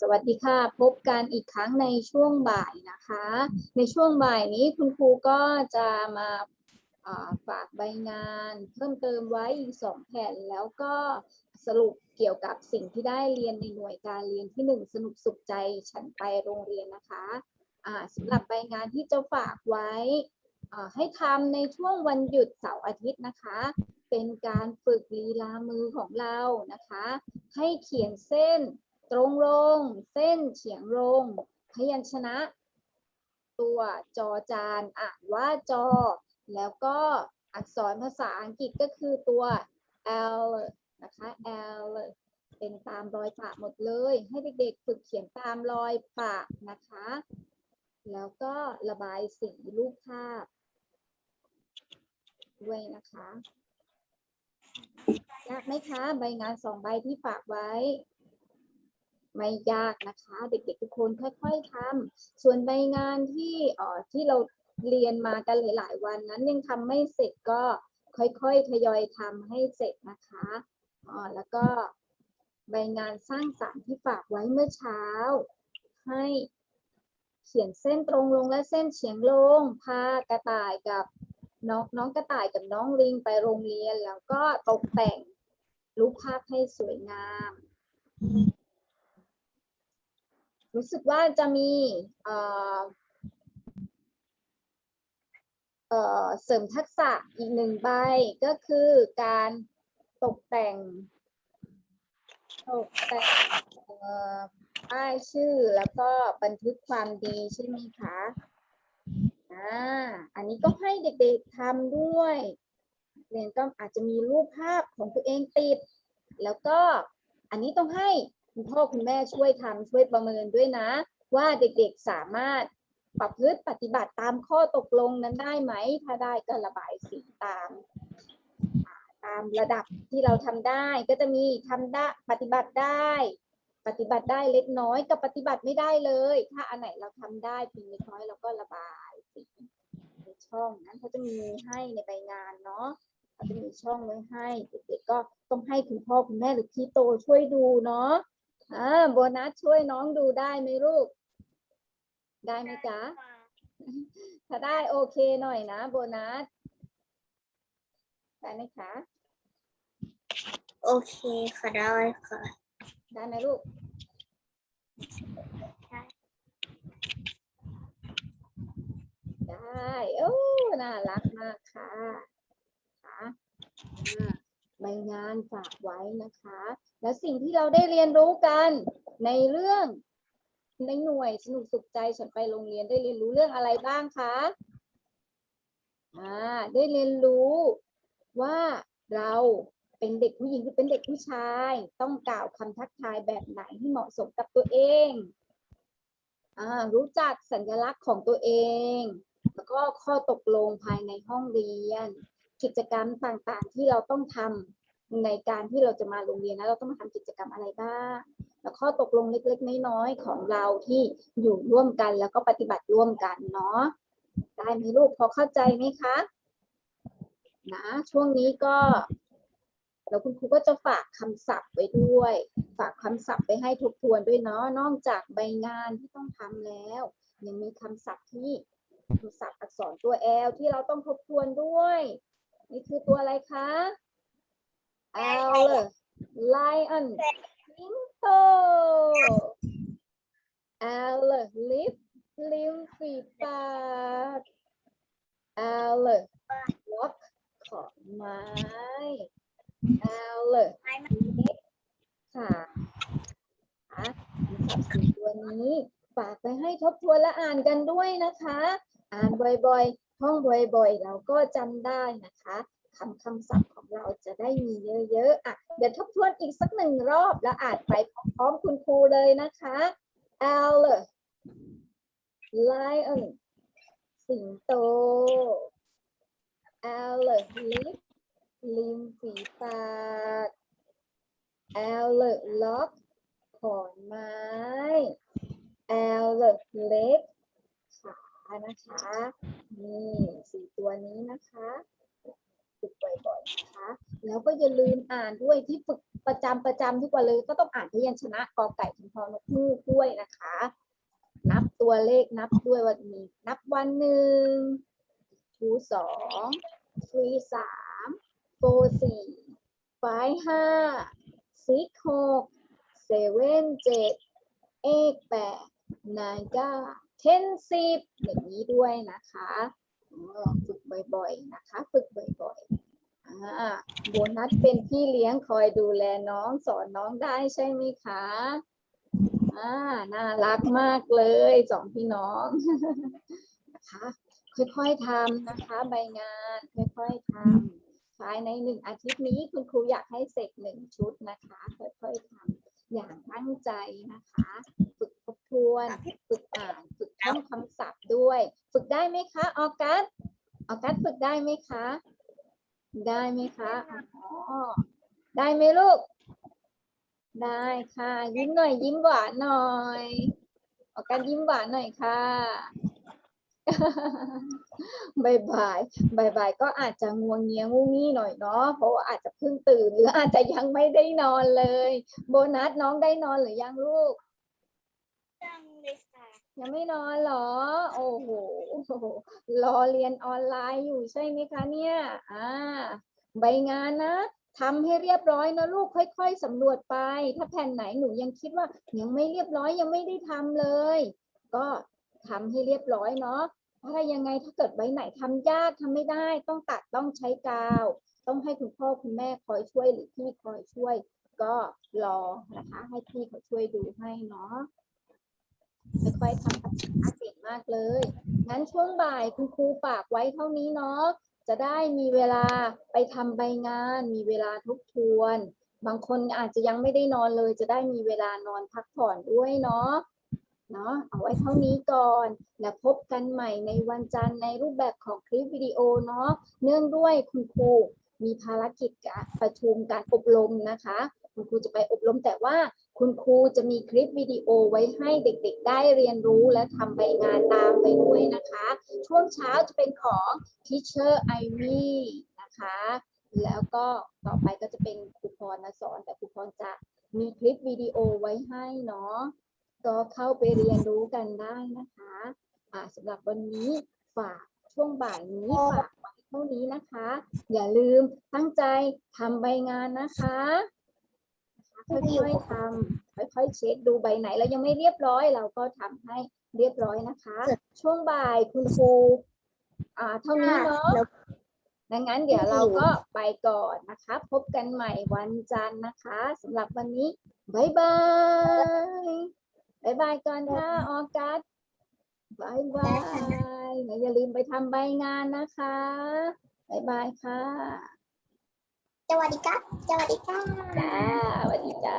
สวัสดีค่ะ พบกันอีกครั้งในช่วงบ่ายนะคะ ในช่วงบ่ายนี้คุณครูก็จะมาฝากใบงานเพิ่มเติมไว้อีกสองแผ่น แล้วก็สรุปเกี่ยวกับสิ่งที่ได้เรียนในหน่วยการเรียนที่หนึ่งสนุกสุขใจฉันไปโรงเรียนนะคะสำหรับใบงานที่จะฝากไว้ให้ทำในช่วงวันหยุดเสาร์อาทิตย์นะคะ เป็นการฝึกลีลามือของเรานะคะ ให้เขียนเส้นตรงลง เส้นเฉียงลง พยัญชนะ ตัวจอจานอ่านว่าจอ แล้วก็อักษรภาษาอังกฤษก็คือตัว L นะคะ L เป็นตามรอยปากหมดเลย ให้เด็กๆฝึกเขียนตามรอยปากนะคะ แล้วก็ระบายสีรูปภาพด้วยนะคะ ยากไหมคะ ใบงานสองใบที่ฝากไว้ ไม่ยากนะคะ เด็กๆทุกคนค่อยๆทำส่วนใบงานที่อ่อที่เราเรียนมากันหลายๆวันนั้นยังทำไม่เสร็จก็ค่อยๆทยอยทำให้เสร็จนะคะอ๋อแล้วก็ใบงานสร้างสรรค์ที่ฝากไว้เมื่อเช้า ให้เขียนเส้นตรงลงและเส้นเฉียงลงพากระต่ายกับ น้องน้องกระต่ายกับน้องลิงไปโรงเรียน แล้วก็ตกแต่งรูปภาพให้สวยงาม รู้สึกว่าจะมีเอ่อเอ่อเสริมทักษะอีกหนึ่งใบก็คือการตกแต่ง ตกแต่งเอ่อป้ายชื่อแล้วก็บันทึกความดีใช่ไหมคะ อันนี้ก็ให้เด็กๆทำด้วยเรียนก็อาจจะมีรูปภาพของตัวเองติด แล้วก็อันนี้ต้องให้คุณพ่อคุณแม่ช่วยทำช่วยประเมินด้วยนะ ว่าเด็กๆสามารถประพฤติปฏิบัติตามข้อตกลงนั้นได้ไหม ถ้าได้ก็ระบายสีตาม ตามระดับที่เราทำได้ก็จะมีทำได้ปฏิบัติได้ ปฏิบัติได้เล็กน้อยกับปฏิบัติไม่ได้เลย ถ้าอันไหนเราทำได้เพียงเล็กน้อยเราก็ระบาย สีในช่องนั้นเขาจะมีให้ในใบงานเนาะเขาจะมีช่องไว้ให้เด็กๆก็ต้องให้คุณพ่อคุณแม่หรือพี่โตช่วยดูเนาะอ่าโบนัสช่วยน้องดูได้ไหมลูก ได้ไหมจ๊ะถ้าได้โอเคหน่อยนะโบนัสได้ไหมคะ โอเคค่ะได้ค่ะ ได้ไหมลูก ได้ โอ้น่ารักมากค่ะค่ะใบงานฝากไว้นะคะ และสิ่งที่เราได้เรียนรู้กันในเรื่องในหน่วยสนุกสุขใจฉันไปโรงเรียนได้เรียนรู้เรื่องอะไรบ้างคะอ่าได้เรียนรู้ว่าเราเป็นเด็กผู้หญิงหรือเป็นเด็กผู้ชาย ต้องกล่าวคำทักทายแบบไหนที่เหมาะสมกับตัวเองอ่ารู้จักสัญลักษณ์ของตัวเอง แล้วก็ข้อตกลงภายในห้องเรียน กิจกรรมต่างๆ ที่เราต้องทำในการที่เราจะมาโรงเรียนนะเราต้องมาทำกิจกรรมอะไรบ้าง แล้วข้อตกลงเล็กๆน้อยๆของเราที่อยู่ร่วมกันแล้วก็ปฏิบัติร่วมกันเนาะได้ไหมลูกพอเข้าใจไหมคะนะช่วงนี้ก็แล้วคุณครูก็จะฝากคำศัพท์ไว้ด้วย ฝากคำศัพท์ไปให้ทบทวนด้วยเนาะนอกจากใบงานที่ต้องทำแล้ว ยังมีคำศัพท์ที่ ศัพท์อักษรตัว L ที่เราต้องทบทวนด้วย นี่คือตัวอะไรคะ L lion สิงโต L lip ลิ้มฝีปาก L lock ขอนไม้ L เล็กค่ะค่ะคำศัพท์สี่ตัวนี้ฝากไปให้ทบทวนและอ่านกันด้วยนะคะ อ่านบ่อยๆ ท่องบ่อยๆ เราก็จำได้นะคะคำคำศัพท์ของเราจะได้มีเยอะๆ อะ เดี๋ยวทบทวนอีกสักหนึ่งรอบแล้วอ่านไปพร้อมคุณครูเลยนะคะ L lion สิงโต L lip ลิมฝีปาก L lock ขอนไม้ L เล็กานะคะนี่สี่ตัวนี้นะคะฝึกบ่อยๆนะคะ แล้วก็อย่าลืมอ่านด้วยที่ฝึกประจำประจำทุกวันเลยก็ต้องอ่านพยัญชนะกอไก่ถึงพอนกฮูกด้วยนะคะ นับตัวเลขนับด้วยวันนี้นับวันหนึ่งทูสองทรีสามโฟสี่ไฟห้าซิกหกเซเว่นเจ็ดเอกแปดนายเก้า เทนสิบอย่างนี้ด้วยนะคะอ๋อฝึกบ่อยๆนะคะ ฝึกบ่อยๆอ่าโบนัสเป็นพี่เลี้ยงคอยดูแลน้องสอนน้องได้ใช่ไหมคะอ่าน่ารักมากเลยสองพี่น้องนะคะค่อยๆทำนะคะใบงานค่อยๆทำภายในหนึ่งอาทิตย์นี้คุณครูอยากให้เสร็จหนึ่งชุดนะคะ ค่อยๆทำอย่างตั้งใจนะคะ ฝึกทบทวน ฝึกอ่าน ฝึก ท่องคำศัพท์ด้วย ฝึกได้ไหมคะออกัสออกัสฝึกได้ไหมคะ ได้ไหมคะอ๋อได้ไหมลูก ได้ค่ะ ยิ้มหน่อยยิ้มหวานหน่อยออกการยิ้มหวานหน่อยค่ะบายบายบายบายก็อาจจะงวงเงียงูงี้หน่อยเนาะ เพราะว่าอาจจะเพิ่งตื่นหรืออาจจะยังไม่ได้นอนเลย โบนัสน้องได้นอนหรือยังลูกจังเลย ยังไม่นอนเหรอ โอ้โห รอเรียนออนไลน์อยู่ใช่ไหมคะเนี่ย อ่า ใบงานนะทำให้เรียบร้อยนะลูกค่อยๆสำรวจไป ถ้าแผ่นไหนหนูยังคิดว่ายังไม่เรียบร้อยยังไม่ได้ทำเลย ก็ทำให้เรียบร้อยเนาะถ้ายังไงถ้าเกิดใบไหนทำยากทำไม่ได้ ต้องตัดต้องใช้กาว ต้องให้คุณพ่อคุณแม่คอยช่วยหรือพี่คอยช่วย ก็รอนะคะ ให้พี่เขาช่วยดูให้เนาะ ค่อยๆทำกับช้าเก่งมากเลย งั้นช่วงบ่ายคุณครูฝากไว้เท่านี้เนาะ จะได้มีเวลาไปทำใบงาน มีเวลาทบทวน บางคนอาจจะยังไม่ได้นอนเลย จะได้มีเวลานอนพักผ่อนด้วยเนาะ เนาะ เอาไว้เท่านี้ก่อน แล้วพบกันใหม่ในวันจันทร์ในรูปแบบของคลิปวิดีโอเนาะ เนื่องด้วยคุณครูมีภารกิจการประชุมการอบรมนะคะ คุณครูจะไปอบรมแต่ว่า คุณครูจะมีคลิปวิดีโอไว้ให้เด็กๆ ได้เรียนรู้และทำใบงานตามไปด้วยนะคะ ช่วงเช้าจะเป็นของ Teacher Ivy นะคะ แล้วก็ต่อไปก็จะเป็นครูพรนะสอน แต่ครูพรจะมีคลิปวิดีโอไว้ให้เนาะก็เข้าไปเรียนรู้กันได้นะคะอ่าสำหรับวันนี้ฝากช่วงบ่ายนี้ฝากไว้เท่านี้นะคะ อย่าลืมตั้งใจทำใบงานนะคะ ค่อยๆทำค่อยๆเช็คดูใบไหนแล้วยังไม่เรียบร้อย เราก็ทำให้เรียบร้อยนะคะ ช่วงบ่ายคุณครูอ่าเท่านี้เนาะแล้วดังนั้นเดี๋ยวเราก็ไปก่อนนะคะ พบกันใหม่วันจันทร์นะคะสำหรับวันนี้บายบายบายบายก่อนค่ะออกัสบายบายแล้วอย่าลืมไปทำใบงานนะคะบายบายค่ะ สวัสดีครับสวัสดีค่ะ จ้าสวัสดีจ้า